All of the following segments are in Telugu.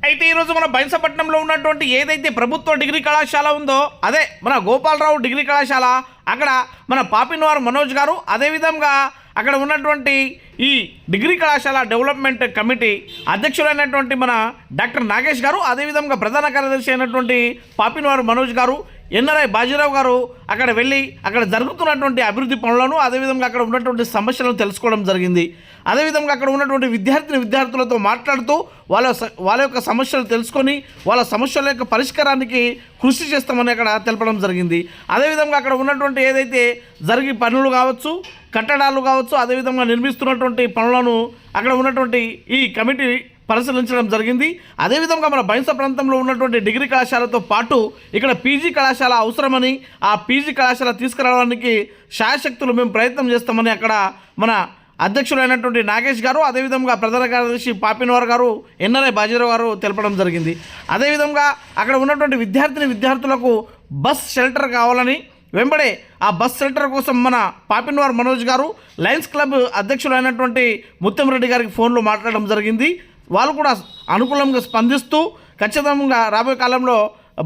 అయితే ఈరోజు మన బైన్సపట్నంలో ఉన్నటువంటి ఏదైతే ప్రభుత్వ డిగ్రీ కళాశాల ఉందో అదే మన గోపాలరావు డిగ్రీ కళాశాల అక్కడ మన పాపినవారు మనోజ్ గారు అదేవిధంగా అక్కడ ఉన్నటువంటి ఈ డిగ్రీ కళాశాల డెవలప్మెంట్ కమిటీ అధ్యక్షులైనటువంటి మన డాక్టర్ నాగేష్ గారు అదేవిధంగా ప్రధాన కార్యదర్శి అయినటువంటి పాపినవారు మనోజ్ గారు ఎన్ఆర్ఐ బాజీరావు గారు అక్కడ వెళ్ళి అక్కడ జరుగుతున్నటువంటి అభివృద్ధి పనులను అదేవిధంగా అక్కడ ఉన్నటువంటి సమస్యలను తెలుసుకోవడం జరిగింది. అదేవిధంగా అక్కడ ఉన్నటువంటి విద్యార్థిని విద్యార్థులతో మాట్లాడుతూ వాళ్ళ స- వాళ్ళ యొక్క సమస్యలు తెలుసుకొని వాళ్ళ సమస్యల యొక్క పరిష్కారానికి కృషి చేస్తామని అక్కడ తెలపడం జరిగింది. అదేవిధంగా అక్కడ ఉన్నటువంటి ఏదైతే జరిగి పనులు కావచ్చు కట్టడాలు కావచ్చు అదేవిధంగా నిర్మిస్తున్నటువంటి పనులను అక్కడ ఉన్నటువంటి ఈ కమిటీ పరిశీలించడం జరిగింది. అదేవిధంగా మన బైంస ప్రాంతంలో ఉన్నటువంటి డిగ్రీ కళాశాలతో పాటు ఇక్కడ పీజీ కళాశాల అవసరమని ఆ పీజీ కళాశాల తీసుకురావడానికి శాయశక్తులు మేము ప్రయత్నం చేస్తామని అక్కడ మన అధ్యక్షులైనటువంటి నాగేష్ గారు అదేవిధంగా ప్రధాన కార్యదర్శి పాపినవార్ గారు ఎన్ఆర్ఐ బాజీరావు గారు తెలపడం జరిగింది. అదేవిధంగా అక్కడ ఉన్నటువంటి విద్యార్థిని విద్యార్థులకు బస్ షెల్టర్ కావాలని వెంబడే ఆ బస్ సెల్టర్ కోసం మన పాపినవార్ మనోజ్ గారు లయన్స్ క్లబ్ అధ్యక్షులైనటువంటి ముత్తంరెడ్డి గారికి ఫోన్లో మాట్లాడడం జరిగింది. వాళ్ళు కూడా అనుకూలంగా స్పందిస్తూ ఖచ్చితంగా రాబోయే కాలంలో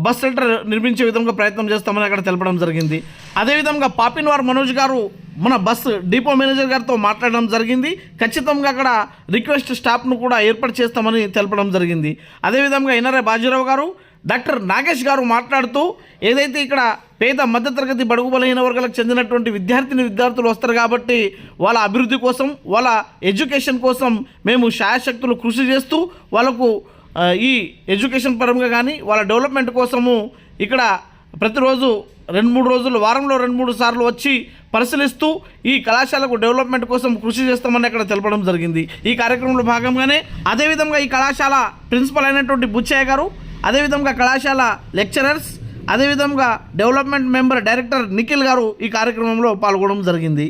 బస్ షెల్టర్ నిర్మించే విధంగా ప్రయత్నం చేస్తామని అక్కడ తెలపడం జరిగింది. అదేవిధంగా పాపిన్వార్ మనోజ్ గారు మన బస్ డిపో మేనేజర్ గారితో మాట్లాడడం జరిగింది. ఖచ్చితంగా అక్కడ రిక్వెస్ట్ స్టాఫ్ను కూడా ఏర్పాటు చేస్తామని తెలపడం జరిగింది. అదేవిధంగా ఎన్ఆర్ఐ బాజీరావు గారు డాక్టర్ నాగేష్ గారు మాట్లాడుతూ ఏదైతే ఇక్కడ పేద మధ్యతరగతి బడుగు బలహీన వర్గాలకు చెందినటువంటి విద్యార్థిని విద్యార్థులు వస్తారు కాబట్టి వాళ్ళ అభివృద్ధి కోసం వాళ్ళ ఎడ్యుకేషన్ కోసం మేము శాయశక్తులు కృషి చేస్తూ వాళ్ళకు ఈ ఎడ్యుకేషన్ పరంగా కానీ వాళ్ళ డెవలప్మెంట్ కోసము ఇక్కడ ప్రతిరోజు రెండు మూడు రోజులు వారంలో రెండు మూడు సార్లు వచ్చి పరిశీలిస్తూ ఈ కళాశాలకు డెవలప్మెంట్ కోసం కృషి చేస్తామని అక్కడ తెలపడం జరిగింది. ఈ కార్యక్రమంలో భాగంగానే అదేవిధంగా ఈ కళాశాల ప్రిన్సిపల్ అయినటువంటి బుచ్చయ్య గారు అదేవిధంగా కళాశాల లెక్చరర్స్ అదేవిధంగా డెవలప్మెంట్ మెంబర్ డైరెక్టర్ నిఖిల్ గారు ఈ కార్యక్రమంలో పాల్గొనడం జరిగింది.